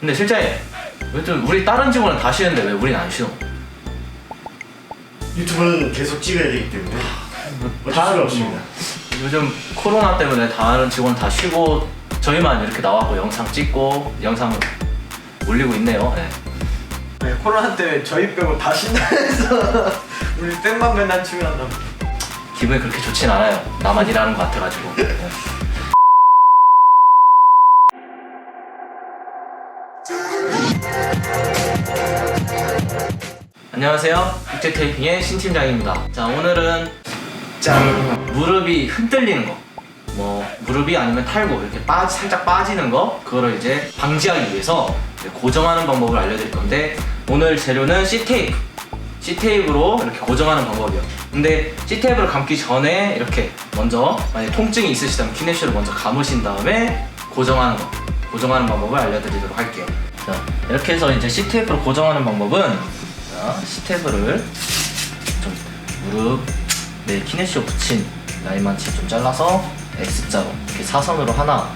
근데 실장님 요즘 우리 다른 직원은 다 쉬는데 왜 우리는 안 쉬노? 유튜브는 계속 찍어야 되기 때문에 어쩔 수가 뭐 없습니다. 요즘 코로나 때문에 다른 직원 다 쉬고 저희만 이렇게 나와고 영상 찍고 영상 올리고 있네요. 네. 네, 코로나 때문에 저희 빼고 다 신나해서 우리 팬만 맨날 출연한다. 기분이 그렇게 좋진 않아요. 나만 일하는 것 같아가지고. 네. 안녕하세요. 국제 테이핑의 신 팀장입니다. 자 오늘은 짠. 무릎이 흔들리는 거. 뭐 무릎이 아니면 탈고 이렇게 빠 살짝 빠지는 거 그거를 이제 방지하기 위해서 고정하는 방법을 알려드릴 건데 오늘 재료는 C 테이프. C 테이프로 이렇게 고정하는 방법이요. 근데 C 테이프를 감기 전에 이렇게 먼저 만약 통증이 있으시다면 키네시로 먼저 감으신 다음에 고정하는 거. 고정하는 방법을 알려드리도록 할게요. 자 이렇게 해서 이제 C 테이프로 고정하는 방법은 자, 테이프를 좀 무릎 네 키네시오 붙인 라인만치 좀 잘라서 X자로 이렇게 사선으로 하나.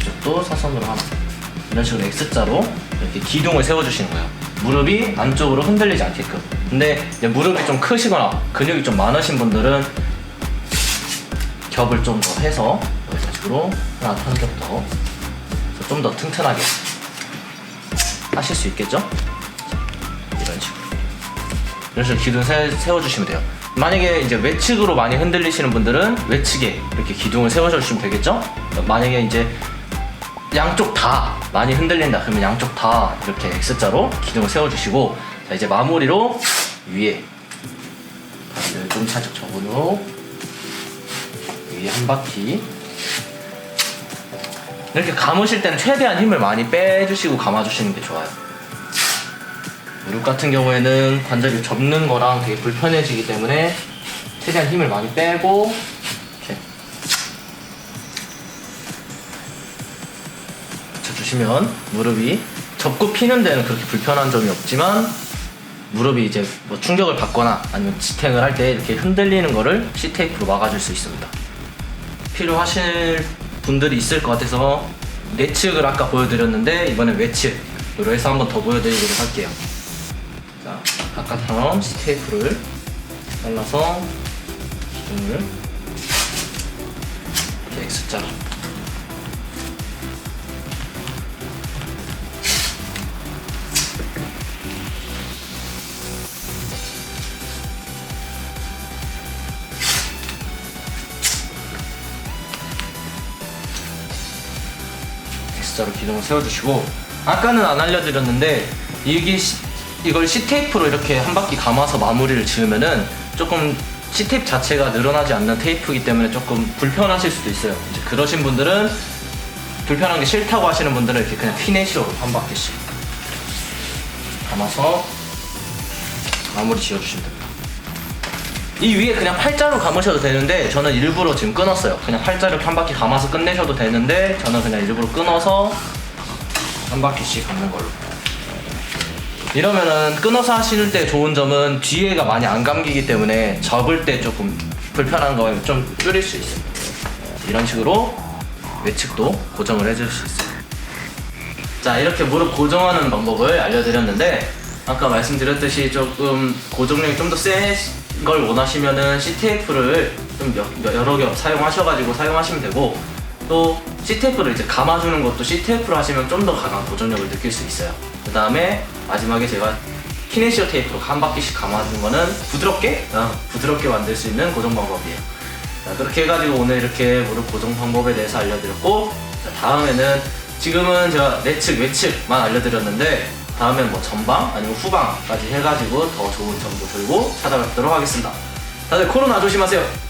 이쪽도 사선으로 하나. 이런 식으로 X자로 이렇게 기둥을 세워주시는 거예요. 무릎이 안쪽으로 흔들리지 않게끔. 근데 무릎이 좀 크시거나 근육이 좀 많으신 분들은 겹을 좀 더 해서 이런 식으로 하나 한 겹 더. 좀 더 튼튼하게 하실 수 있겠죠? 이런 식으로 이런 식으로 기둥 세, 세워주시면 돼요. 만약에 이제 외측으로 많이 흔들리시는 분들은 외측에 이렇게 기둥을 세워주시면 되겠죠? 만약에 이제 양쪽 다 많이 흔들린다 그러면 양쪽 다 이렇게 X자로 기둥을 세워주시고 자 이제 마무리로 위에 다리를 좀 살짝 접어놓고 위에 한 바퀴 이렇게 감으실 때는 최대한 힘을 많이 빼주시고 감아주시는 게 좋아요. 무릎 같은 경우에는 관절이 접는 거랑 되게 불편해지기 때문에 최대한 힘을 많이 빼고 이렇게 붙여주시면 무릎이 접고 피는 데는 그렇게 불편한 점이 없지만 무릎이 이제 뭐 충격을 받거나 아니면 지탱을 할 때 이렇게 흔들리는 거를 C테이프로 막아줄 수 있습니다. 필요하실 분들이 있을 것 같아서 내측을 아까 보여드렸는데 이번엔 외측으로 해서 한번 더 보여드리도록 할게요. 자, 아까처럼 C테이프를 잘라서 기둥을 이렇게 X자로 X자로 기둥을 세워주시고 아까는 안 알려드렸는데 이게 시- 이걸 C테이프로 이렇게 한 바퀴 감아서 마무리를 지으면은 조금 C테이프 자체가 늘어나지 않는 테이프이기 때문에 조금 불편하실 수도 있어요. 이제 그러신 분들은 불편한 게 싫다고 하시는 분들은 이렇게 그냥 피네시로 한 바퀴씩 감아서 마무리 지어주시면 됩니다 이 위에 그냥 팔자로 감으셔도 되는데 저는 일부러 지금 끊었어요. 그냥 팔자로 한 바퀴 감아서 끝내셔도 되는데 저는 그냥 일부러 끊어서 한 바퀴씩 감는 걸로. 이러면은 끊어서 하실 때 좋은 점은 뒤에가 많이 안 감기기 때문에 접을 때 조금 불편한 거좀 줄일 수 있어요. 이런 식으로 외측도 고정을 해줄 수 있어요. 자 이렇게 무릎 고정하는 방법을 알려드렸는데 아까 말씀드렸듯이 조금 고정력이 좀 더 센 걸 원하시면은 CTF를 좀 여- 여러 겹 사용하셔가지고 사용하시면 되고 또 CTF를 이제 감아주는 것도 CTF로 하시면 좀 더 강한 고정력을 느낄 수 있어요. 그 다음에 마지막에 제가 키네시오 테이프로 한 바퀴씩 감아준 거는 부드럽게 어, 부드럽게 만들 수 있는 고정 방법이에요. 자, 그렇게 해가지고 오늘 이렇게 무릎 고정 방법에 대해서 알려드렸고 자, 다음에는 지금은 제가 내측 외측만 알려드렸는데 다음엔 뭐 전방 아니면 후방까지 해가지고 더 좋은 정보 들고 찾아뵙도록 하겠습니다. 다들 코로나 조심하세요.